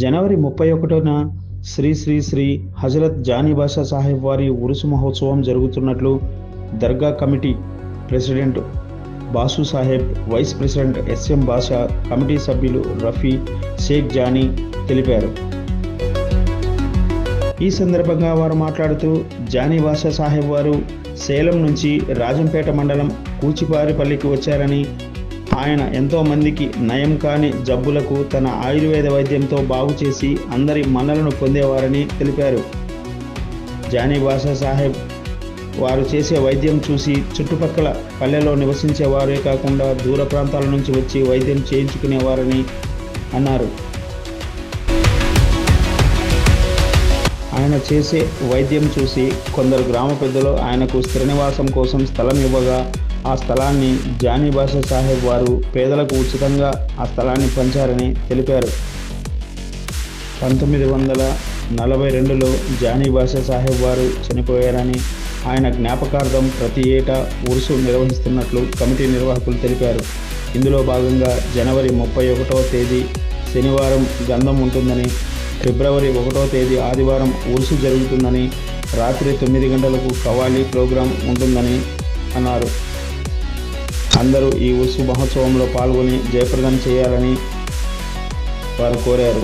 జనవరి ముప్పై ఒకటిన శ్రీ శ్రీ శ్రీ హజరత్ జానీ బాషా సాహెబ్ వారి ఉరుసు మహోత్సవం జరుగుతున్నట్లు dargah committee president Basu Saheb vice president SM Basha committee సభ్యులు రఫీ షేక్ జానీ తెలిపారు. ఈ సందర్భంగా వారు మాట్లాడుతూ జానీ బాషా సాహెబ్ వారు సేలం నుంచి రాజంపేట మండలం కూచిపారిపల్లికి వచ్చారని ఆయన ఎంతోమందికి నయం కాని జబ్బులకు తన ఆయుర్వేద వైద్యంతో బాగు చేసి అందరి మన్నలను పొందేవారని తెలిపారు. జానీ బాషా సాహెబ్ వారు చేసే వైద్యం చూసి చుట్టుపక్కల పల్లెలో నివసించేవారే కాకుండా దూర ప్రాంతాల నుంచి వచ్చి వైద్యం చేయించుకునేవారని అన్నారు. ఆయన చేసే వైద్యం చూసి కొందరు గ్రామ పెద్దలు ఆయనకు స్థిర నివాసం కోసం స్థలం ఇవ్వగా ఆ స్థలాన్ని జానీ బాషా సాహెబ్ వారు పేదలకు ఉచితంగా ఆ స్థలాన్ని పంచారని తెలిపారు. పంతొమ్మిది వందల నలభై రెండులో జానీ బాషా సాహెబ్ వారు చనిపోయారని ఆయన జ్ఞాపకార్థం ప్రతి ఏటా ఉరుసు నిర్వహిస్తున్నట్లు కమిటీ నిర్వాహకులు తెలిపారు. ఇందులో భాగంగా జనవరి ముప్పై ఒకటవ తేదీ శనివారం గంధం ఉంటుందని ఫిబ్రవరి ఒకటో తేదీ ఆదివారం ఉరుసు జరుగుతుందని రాత్రి తొమ్మిది గంటలకు కవాలీ ప్రోగ్రాం ఉంటుందని అన్నారు. అందరూ ఈ ఉరుసు మహోత్సవంలో పాల్గొని జయప్రదం చేయాలని వారు కోరారు.